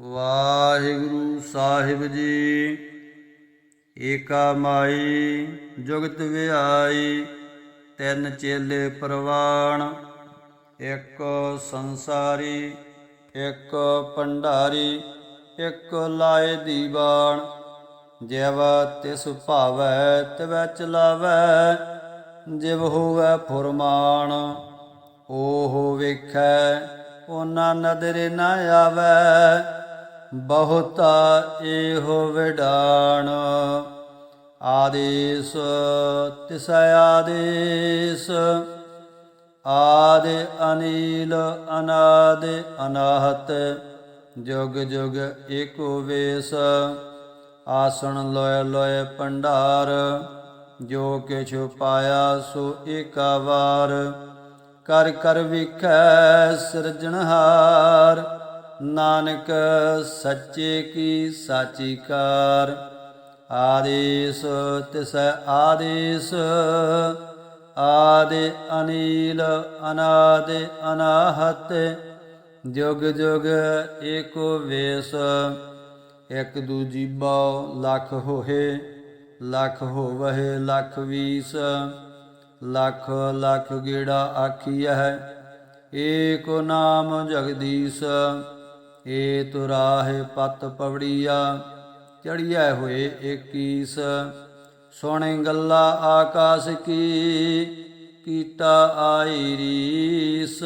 ਵਾਹਿਗੁਰੂ ਸਾਹਿਬ ਜੀ। ਏਕਾ ਮਾਈ, ਜੁਗਤ ਵਿਆਈ, ਤਿੰਨ ਚੇਲੇ ਪ੍ਰਵਾਣ, ਇੱਕ ਸੰਸਾਰੀ, ਇੱਕ ਭੰਡਾਰੀ, ਇੱਕ ਲਾਏ ਦੀਵਾਨ। ਜਿਵ ਤਿਸ ਭਾਵੈ, ਤਿਵੈ ਚਲਾਵੈ, ਜਿਵ ਹੋਵੈ ਫੁਰਮਾਨ। ਉਹ ਵੇਖੈ ਉਹਨਾਂ ਨਦਰ ਨ ਆਵੈ। ਬਹੁਤਾ ਇਹੋ ਵਿਡਾਣ। ਆਦੇਸ ਤਿਸ ਆਦੇਸ ਆਦਿ ਅਨੀਲ, ਅਨਾਦ ਅਨਾਹਤ। ਜੁਗ ਜੁਗ ਏਕੋ ਵੇਸ। ਆਸਣ ਲੋਇ ਲੋਇ ਭੰਡਾਰ। ਜੋ ਕਿਛ ਪਾਇਆ ਸੋ ਏਕਾ ਵਾਰ। ਕਰ ਕਰ ਵਿਖੈ ਸਿਰਜਣਹਾਰ। ਨਾਨਕ ਸੱਚੇ ਕੀ ਸਾਚੀ ਕਾਰ ਆਦੇਸ ਤਿਸ ਆਦੇਸ, ਆਦੇ ਅਨੀਲ, ਅਨਾਦ ਅਨਾਹਤ। ਜੁਗ ਜੁਗ ਏਕੋ ਵੇਸ, ਇਕ ਦੂਜੀ ਬਉ ਲੱਖ ਹੋਏ ਲੱਖ ਹੋਵਹਿ, ਲੱਖ ਵੀਸ। ਲੱਖ ਲੱਖ ਗੇੜਾ ਆਖੀਐ, ਏਕੋ ਨਾਮ ਜਗਦੀਸ਼। ਏ ਤੁਰਾਹੇ ਪਤ ਪਵੜੀਆ ਚੜੀਐ ਹੋਏ 21 ਸੋਹਣੇ ਗੱਲਾ ਆਕਾਸ਼ ਕੀ, ਕੀਤਾ ਆਈ ਰੀਸ।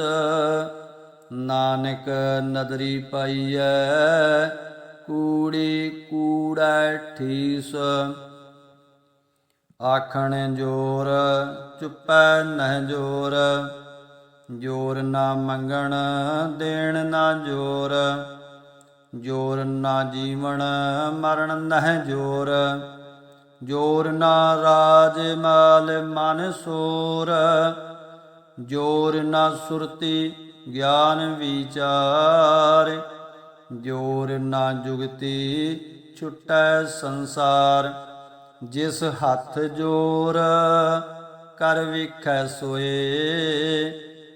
ਨਾਨਕ ਨਦਰੀ ਪਾਈਐ, ਕੂੜੀ ਕੂੜੈ ਠੀਸ। ਆਖਣ ਜੋਰ, ਚੁੱਪੈ ਨਹਿ ਜੋਰ। ਜੋਰ ਨਾ ਮੰਗਣ, ਦੇਣ ਨਾ ਜੋਰ। ਜੋਰ ਨਾ ਜੀਵਨ ਮਰਨ ਨਹਿ ਜੋਰ। ਜੋਰ ਨਾ ਰਾਜ ਮਾਲ, ਮਨ ਸੋਰ। ਜੋਰ ਨਾ ਸੁਰਤੀ, ਗਿਆਨ ਵਿਚਾਰ। ਜੋਰ ਨਾ ਜੁਗਤੀ, ਛੁਟੈ ਸੰਸਾਰ। ਜਿਸ ਹੱਥ ਜੋਰ, ਕਰ ਵਿਖੈ ਸੋਏ।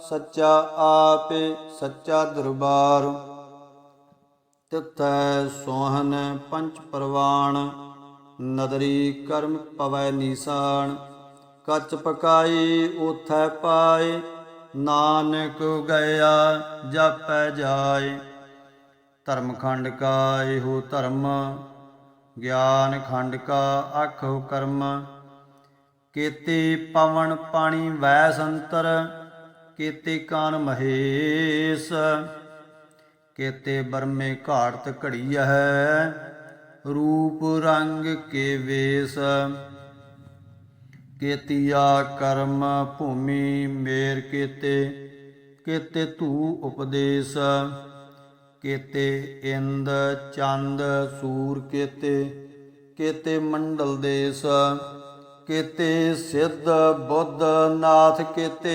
ਸੱਚਾ ਆਪੇ ਸੱਚਾ ਦਰਬਾਰ। ਤਿਥੈ ਸੋਹਨ ਪੰਚ ਪਰਵਾਣ, ਨਦਰੀ ਕਰਮ ਪਵੈ ਨੀਸਾਨ ਕੱਚ ਪਕਾਈ ਉਥੈ ਪਾਏ, ਨਾਨਕ ਗਿਆ ਜਪੈ ਜਾਏ। ਧਰਮ ਖੰਡ ਕਾ ਇਹੋ ਧਰਮ, ਗਿਆਨ ਖੰਡ ਕਾ ਆਖੋ ਕਰਮ। ਕੀਤੇ ਪਵਨ ਪਾਣੀ ਵੈ ਸੰਤਰ ਕੀਤੇ ਕਾਨ ਮਹੇਸ਼, ਕੀਤੇ ਬਰਮੇ ਘਾੜਤ ਘੜੀ ਹੈ ਰੂਪ ਰੰਗ ਕੇ ਵੇਸ। ਕੀਤੀਆ ਕਰਮ ਭੂਮੀ ਮੇਰ ਕੀਤੇ ਕੀਤੇ ਧੂ ਉਪਦੇਸ਼। ਕੀਤੇ ਇੰਦ ਚੰਦ ਸੂਰ ਕੀਤੇ ਕੀਤੇ ਮੰਡਲ ਦੇਸ। ਕੀਤੇ ਸਿੱਧ ਬੁੱਧ ਨਾਥ ਕੀਤੇ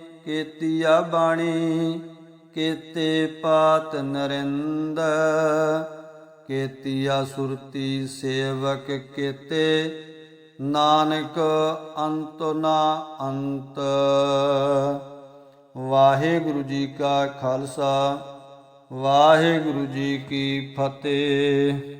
ਕੀਤੀਆ ਬਾਣੀ, ਕੀਤੇ ਪਾਤ ਨਰਿੰਦ ਕੀਤੀਆ ਸੁਰਤੀ ਸੇਵਕ ਕੀਤੇ, ਨਾਨਕ ਅੰਤ ਨਾ ਅੰਤ। ਵਾਹਿਗੁਰੂ ਜੀ ਕਾ ਖਾਲਸਾ, ਵਾਹਿਗੁਰੂ ਜੀ ਕੀ ਫਤਿਹ।